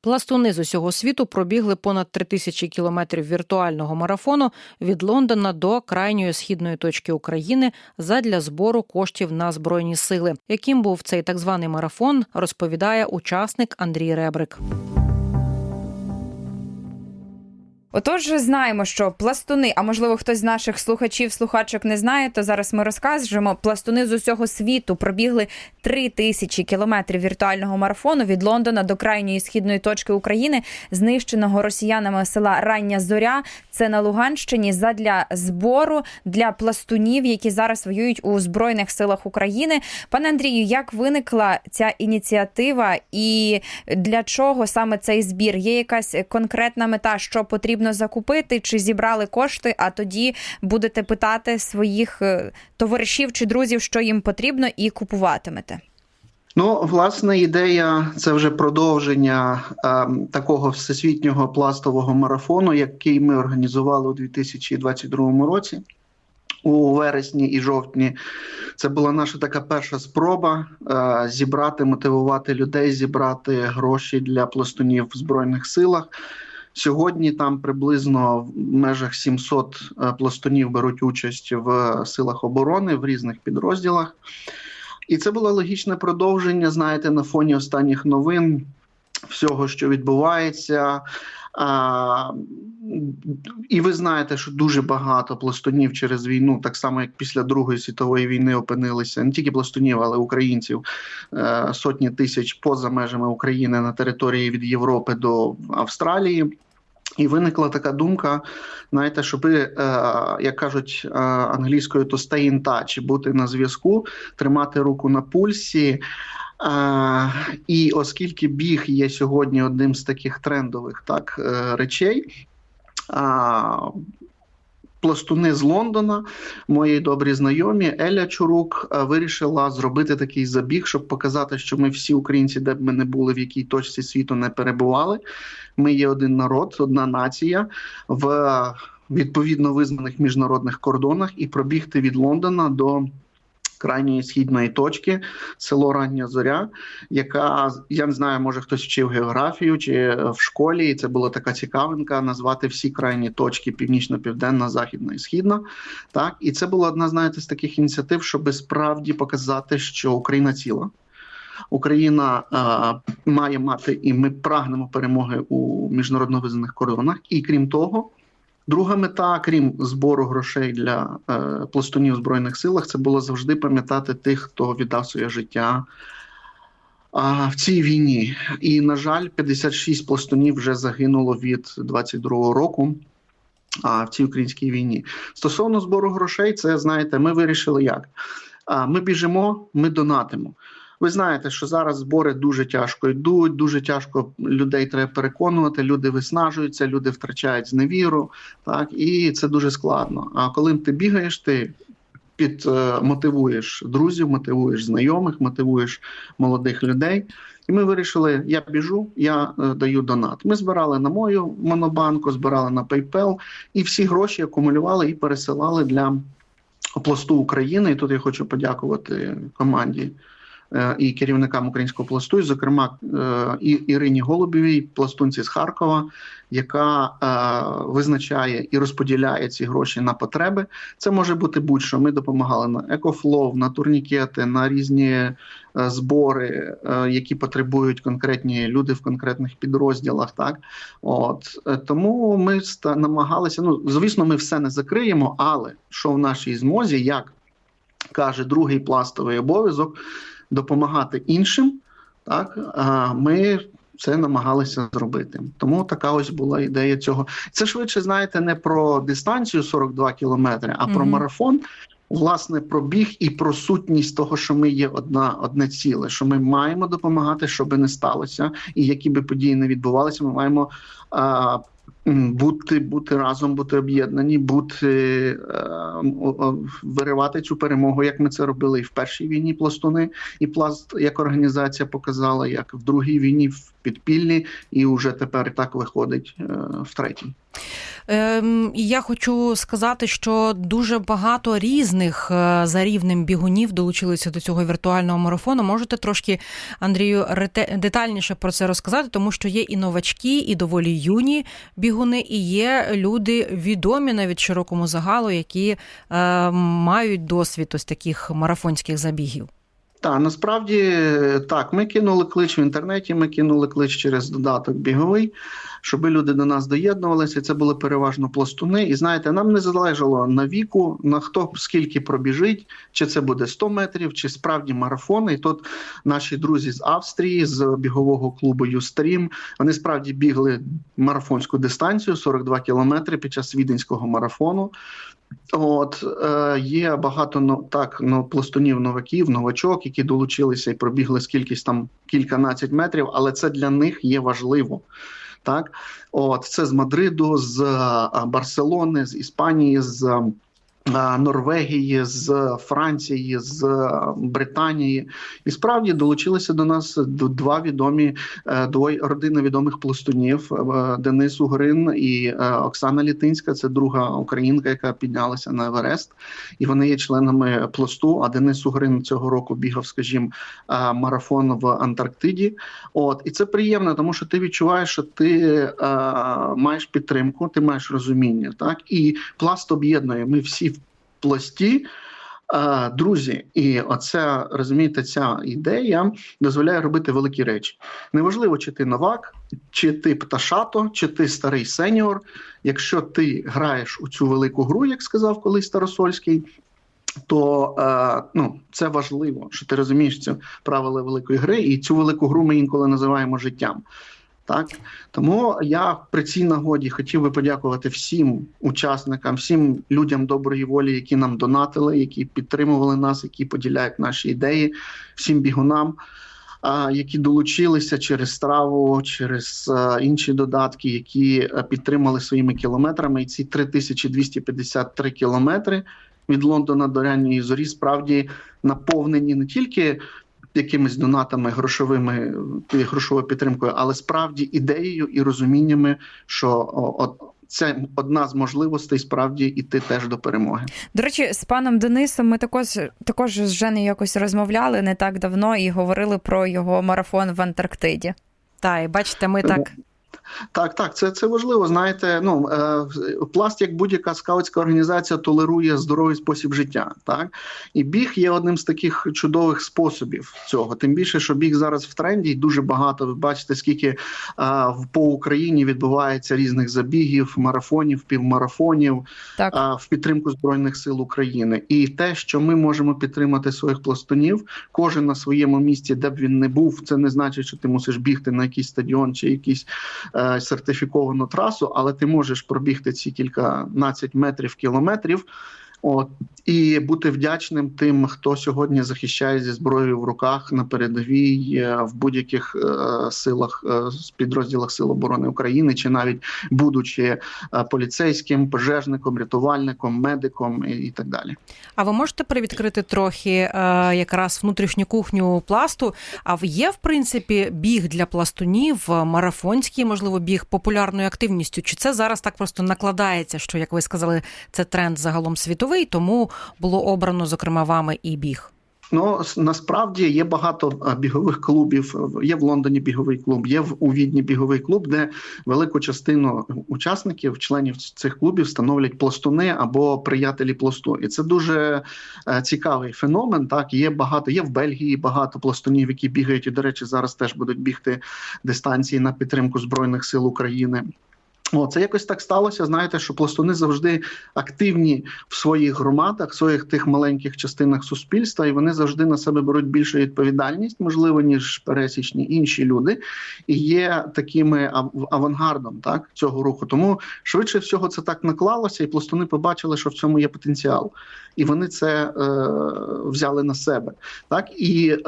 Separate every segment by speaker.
Speaker 1: Пластуни з усього світу пробігли понад три тисячі кілометрів віртуального марафону від Лондона до крайньої східної точки України задля збору коштів на збройні сили. Яким був цей так званий марафон, розповідає учасник Андрій Ребрик.
Speaker 2: Отож, знаємо, що пластуни, а можливо, хтось з наших слухачів, слухачок не знає, то зараз ми розкажемо. Пластуни з усього світу пробігли три тисячі кілометрів віртуального марафону від Лондона до крайньої східної точки України, знищеного росіянами села Рання Зоря. Це на Луганщині задля збору для пластунів, які зараз воюють у збройних силах України. Пане Андрію, як виникла ця ініціатива, і для чого саме цей збір? Є якась конкретна мета, що потрібно закупити, чи зібрали кошти? А тоді будете питати своїх е, товаришів чи друзів, що їм потрібно, і купуватимете.
Speaker 3: Ну, власне, ідея це вже продовження е, такого всесвітнього пластового марафону, який ми організували у 2022 році. У вересні і жовтні це була наша така перша спроба е, зібрати, мотивувати людей, зібрати гроші для пластунів в збройних силах. Сьогодні там приблизно в межах 700 е, пластунів беруть участь в силах оборони в різних підрозділах. І це було логічне продовження. Знаєте, на фоні останніх новин всього, що відбувається. А, і ви знаєте, що дуже багато пластунів через війну, так само як після Другої світової війни, опинилися не тільки пластунів, але й українців е, сотні тисяч поза межами України на території від Європи до Австралії. І виникла така думка, знаєте, щоб, е, як кажуть е, англійською, то stay in touch, бути на зв'язку, тримати руку на пульсі. Е, і оскільки біг є сьогодні одним з таких трендових так, речей, пластуни з Лондона, мої добрі знайомі, Еля Чурук е, вирішила зробити такий забіг, щоб показати, що ми всі українці, де б ми не були, в якій точці світу не перебували. Ми є один народ, одна нація в відповідно визнаних міжнародних кордонах і пробігти від Лондона до крайньої східної точки, село Рання Зоря, яка я не знаю, може хтось вчив географію чи в школі. І це була така цікавинка назвати всі крайні точки: північно-південна, західна і східна. Так, і це була одна, знаєте, з таких ініціатив, щоб справді показати, що Україна ціла. Україна е, має мати, і ми прагнемо перемоги у міжнародно визнаних кордонах. І крім того, друга мета, крім збору грошей для е, пластунів в збройних силах, це було завжди пам'ятати тих, хто віддав своє життя. В цій війні, і на жаль, 56 пластунів вже загинуло від 22-го року. А в цій українській війні стосовно збору грошей, це знаєте, ми вирішили як. Ми біжимо, ми донатимо. Ви знаєте, що зараз збори дуже тяжко йдуть, дуже тяжко людей треба переконувати. Люди виснажуються, люди втрачають зневіру, так і це дуже складно. А коли ти бігаєш, ти під е, мотивуєш друзів, мотивуєш знайомих, мотивуєш молодих людей. І ми вирішили: я біжу, я е, даю донат. Ми збирали на мою монобанку, збирали на PayPal і всі гроші акумулювали і пересилали для пласту України. І тут я хочу подякувати команді і керівникам українського пласту, і, зокрема е, і Ірині Голубєвій, пластунці з Харкова, яка е, визначає і розподіляє ці гроші на потреби. Це може бути будь-що. Ми допомагали на екофлоу, на турнікети, на різні е, збори, е, які потребують конкретні люди в конкретних підрозділах. Так от е, тому ми намагалися. Ну звісно, ми все не закриємо, але що в нашій змозі, як каже другий пластовий обов'язок, допомагати іншим. Так а ми це намагалися зробити. Тому така ось була ідея цього. Це швидше, знаєте, не про дистанцію 42 кілометри, а про
Speaker 2: Мгм.
Speaker 3: марафон. Власне, про біг і про сутність того, що ми є одна одне ціле, що ми маємо допомагати, що би не сталося, і які би події не відбувалися, ми маємо а, бути, бути разом, бути об'єднані, бути е, м, о- о, виривати цю перемогу, як ми це робили і в першій війні пластуни, і пласт як організація показала, як в другій війні в підпільні, і вже тепер так виходить е, в третій.
Speaker 1: Ем, і я хочу сказати, що дуже багато різних е, за рівнем бігунів долучилися до цього віртуального марафону. Можете трошки, Андрію, детальніше про це розказати, тому що є і новачки, і доволі юні бігуни, і є люди відомі навіть широкому загалу, які е, мають досвід ось таких марафонських забігів.
Speaker 3: Так, насправді так, ми кинули клич в інтернеті, ми кинули клич через додаток біговий, щоб люди до нас доєднувалися. Це були переважно пластуни. І знаєте, нам не залежало на віку, на хто скільки пробіжить, чи це буде 100 метрів, чи справді марафон. І тут наші друзі з Австрії, з бігового клубу Юстрім, вони справді бігли марафонську дистанцію 42 кілометри під час віденського марафону. От е, є багато ну, так ну, пластунів новаків, новачок, які долучилися і пробігли скількись там кільканадцять метрів, але це для них є важливо. Так, от це з Мадриду, з е, Барселони, з Іспанії, з е, Норвегії, з Франції, з е, Британії, і справді долучилися до нас два відомі е, двоє родини відомих пластунів е, Денис Угрин і е, Оксана Літинська. Це друга українка, яка піднялася на Еверест, і вони є членами пласту. А Денис Угрин цього року бігав, скажімо, е, марафон в Антарктиді. От і це приємно, тому що ти відчуваєш, що ти е, маєш підтримку, ти маєш розуміння. Так і пласт об'єднує. Ми всі в пласті. Е, Друзі, і оця розумієте, ця ідея дозволяє робити великі речі. Неважливо, чи ти новак, чи ти пташато, чи ти старий сеніор. Якщо ти граєш у цю велику гру, як сказав колись Старосольський, то е, ну, це важливо, що ти розумієш ці правила великої гри, і цю велику гру ми інколи називаємо життям. Так тому я при цій нагоді хотів би подякувати всім учасникам, всім людям доброї волі, які нам донатили, які підтримували нас, які поділяють наші ідеї, всім бігунам, які долучилися через страву, через інші додатки, які підтримали своїми кілометрами. І ці 3253 кілометри від Лондона до ранньої зорі справді наповнені не тільки якимись донатами, грошовими е, грошовою підтримкою, але справді ідеєю і розуміннями, що от це одна з можливостей справді іти теж до перемоги.
Speaker 2: До речі, з паном Денисом ми також також з Женею якось розмовляли не так давно і говорили про його марафон в Антарктиді.
Speaker 1: Та і бачите, ми так
Speaker 3: Так, так, це, це важливо. Знаєте, ну е, пласт, як будь-яка скаутська організація, толерує здоровий спосіб життя. Так і біг є одним з таких чудових способів цього. Тим більше, що біг зараз в тренді, і дуже багато. Ви бачите, скільки е, в по Україні відбувається різних забігів, марафонів, півмарафонів
Speaker 2: Так.
Speaker 3: а, в підтримку збройних сил України, і те, що ми можемо підтримати своїх пластунів, кожен на своєму місці, де б він не був, це не значить, що ти мусиш бігти на якийсь стадіон чи якийсь е, сертифіковану трасу, але ти можеш пробігти ці кільканадцять метрів кілометрів. От і бути вдячним тим, хто сьогодні захищає зі зброєю в руках на передовій е, в будь-яких е, силах е, підрозділах Сил оборони України, чи навіть будучи поліцейським, пожежником, рятувальником, медиком і, так далі.
Speaker 1: А ви можете привідкрити трохи якраз внутрішню кухню пласту? А є в принципі біг для пластунів, марафонський, можливо, біг популярною активністю? Чи це зараз так просто накладається? Що як ви сказали, це тренд загалом світовий, тому було обрано зокрема вами і біг?
Speaker 3: Ну насправді є багато бігових клубів. Є в Лондоні біговий клуб, є в у Відні біговий клуб, де велику частину учасників, членів цих клубів становлять пластуни або приятелі пласту. І це дуже е, цікавий феномен. Так є багато, є в Бельгії багато пластунів, які бігають. І до речі, зараз теж будуть бігти дистанції на підтримку збройних сил України. О, це якось так сталося. Знаєте, що пластуни завжди активні в своїх громадах, в своїх тих маленьких частинах суспільства, і вони завжди на себе беруть більшу відповідальність, можливо, ніж пересічні інші люди, і є такими ав- авангардом так цього руху. Тому швидше всього це так наклалося, і пластуни побачили, що в цьому є потенціал, і вони це е, взяли на себе. Так і е,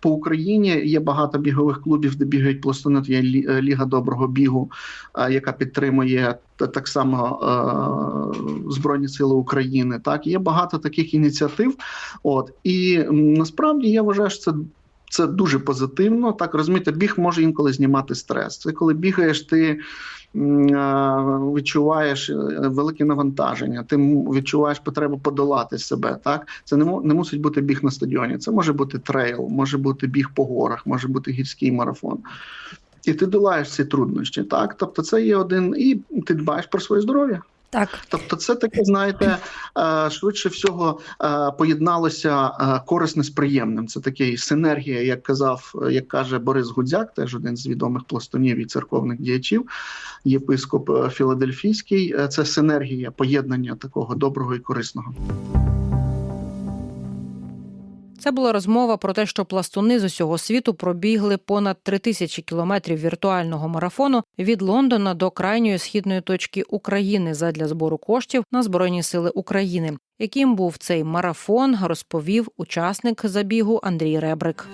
Speaker 3: по Україні є багато бігових клубів, де бігають пластуни. Є Лі- Ліга доброго бігу, е, яка підтримує так само е, Збройні Сили України. Так є багато таких ініціатив. От і насправді я вважаю, що це. Це дуже позитивно. Так розумієте, біг може інколи знімати стрес. Це коли бігаєш, ти е, відчуваєш е, велике навантаження, ти відчуваєш потребу подолати себе. Так це не не мусить бути біг на стадіоні. Це може бути трейл, може бути біг по горах, може бути гірський марафон. І ти долаєш ці труднощі, так тобто, це є один, і ти дбаєш про своє здоров'я.
Speaker 2: Так.
Speaker 3: Тобто, це таке, знаєте, е, швидше всього е, поєдналося е, корисне з приємним. Це таке синергія, як казав, як каже Борис Гудзяк, теж один з відомих пластунів і церковних діячів, єпископ Філадельфійський. Це синергія, поєднання такого доброго і корисного.
Speaker 1: Це була розмова про те, що пластуни з усього світу пробігли понад три тисячі кілометрів віртуального марафону від Лондона до крайньої східної точки України задля збору коштів на Збройні Сили України. Яким був цей марафон, розповів учасник забігу Андрій Ребрик.